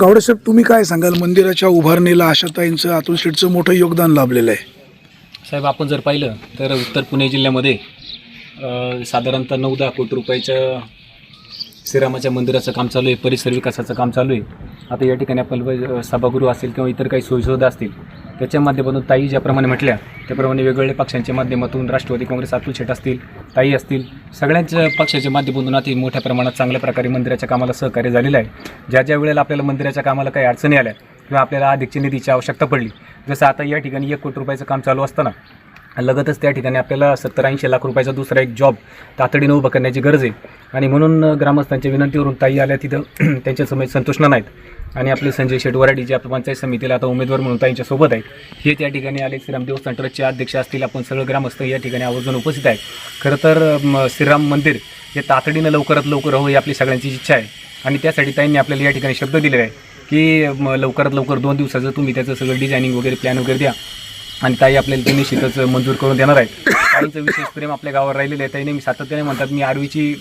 गावडेसाहेब तुम्ही काय सांगाल? मंदिराच्या उभारणीला आशाताईंचं अतुल शेठचं मोठं योगदान लाभलेलं आहे. साहेब आपण जर पाहिलं तर उत्तर पुणे जिल्ह्यामध्ये अ, साधारणतः नऊ दहा कोटी रुपयाचं श्रीरामाच्या मंदिराचं काम चालू आहे परिसर विकासाचं काम चालू आहे. आता या ठिकाणी आपण सभागृह असेल किंवा इतर काही सोयीसुविधा असतील त्याच्या माध्यमातून ताई ज्याप्रमाणे म्हटल्या त्याप्रमाणे वेगवेगळ्या पक्षांच्या माध्यमातून राष्ट्रवादी काँग्रेस अतुल शेठ असतील ताई असतील सगळ्यांच्या पक्षाच्या माध्यमातून अति मोठ्या प्रमाणात चांगल्या प्रकारे मंदिराच्या कामाला सहकार्य झालेलं आहे. ज्या ज्या वेळेला आपल्याला मंदिराच्या कामाला काही अडचणी आल्या किंवा आपल्याला अधिकची निधीची आवश्यकता पडली जसं आता या ठिकाणी एक कोटी रुपयाचं काम चालू असताना लगतच त्या ठिकाणी आपल्याला सत्तर ऐंशी लाख रुपयाचा दुसरा एक जॉब तातडीनं उभं करण्याची गरज आहे. आणि म्हणून ग्रामस्थांच्या विनंतीवरून ताई आल्या तिथं त्यांच्या समेत संतुष्ट नाहीत आणि आपले संजय शेटवराडी जे आपल्या पंचायत समितीला आता उमेदवार म्हणून ताईंच्या सोबत आहेत हे त्या ठिकाणी आले. श्रीराम देवस्थान ट्रस्टचे अध्यक्ष असतील आपण सगळं ग्रामस्थ या ठिकाणी आवर्जून उपस्थित आहे खरं तर म, श्रीराम मंदिर हे तातडीनं लवकरात लवकर हो ही आपली सगळ्यांची इच्छा आहे. आणि त्यासाठी ताईंनी आपल्याला या ठिकाणी शब्द दिलेला आहे की लवकरात लवकर दोन दिवसाचं तुम्ही त्याचं सगळं डिझायनिंग वगैरे प्लॅन वगैरे द्या. आणि ताई आपल्याला ते निश्चितच मंजूर करून देणार आहेत. ताईंचं विशेष प्रेम आपल्या गावावर राहिलेलं आहे. ताई नेहमी सातत्याने म्हणतात मी आरवीची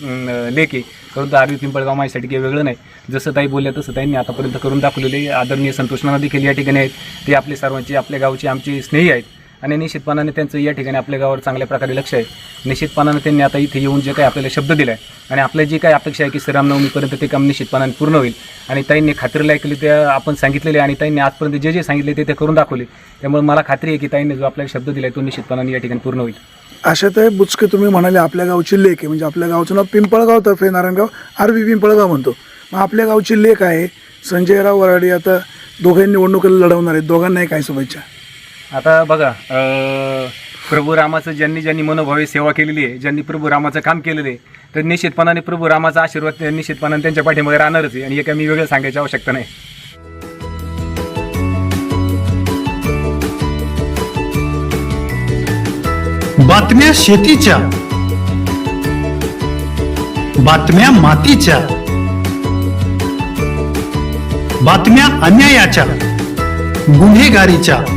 लेख आहे. परंतु आरवी पिंपळगाव माझ्यासाठी काही वेगळं नाही. जसं ताई बोलल्या तसं ताईंनी आतापर्यंत करून दाखवलेले आहे. आदरणीय संतोष नाना देखील या ठिकाणी आहेत. ते आपले सर्वांचे आपल्या गावचे आमचे स्नेही आहेत. आणि निश्चितपणाने त्यांचं या ठिकाणी आपल्या गावावर चांगल्या प्रकारे लक्ष आहे. निश्चितपणाने त्यांनी आता इथे येऊन जे काही आपल्याला शब्द दिला आहे आणि आपल्या जी काही अपेक्षा आहे की श्रीरामनवमीपर्यंत ते काम निश्चितपणाने पूर्ण होईल. आणि ताईंनी खात्रीला ऐकली त्या आपण सांगितलेले आणि ताईंनी आजपर्यंत जे जे सांगितले ते ते करून दाखवले. त्यामुळे मला खात्री आहे की ताईंनी जो आपल्याला शब्द दिला आहे तो निश्चितपणाने या ठिकाणी पूर्ण होईल. आशाताई बुचके तुम्ही म्हणाले आपल्या गावची लेख आहे. म्हणजे आपल्या गावचं नाव पिंपळगाव तर्फे नारायणगाव आरवी पिंपळगाव म्हणतो. मग आपल्या गावची लेख आहे. संजयराव वराडे आता दोघांनी निवडणुकीला लढवणार आहेत. दोघांनाही काय शुभेच्छा? आता बघा अं, प्रभू रामाचं ज्यांनी ज्यांनी मनोभावे सेवा केलेली आहे ज्यांनी प्रभू रामाचं काम केलेलं आहे तर निश्चितपणाने प्रभू रामाचा आशीर्वाद निश्चितपणाने त्यांच्या पाठीमध्ये राहणारच आहे. आणि हे काही मी वेगळं सांगायची आवश्यकता नाही. बातम्या शेतीच्या बातम्या मातीच्या बातम्या अन्यायाच्या गुन्हेगारीच्या.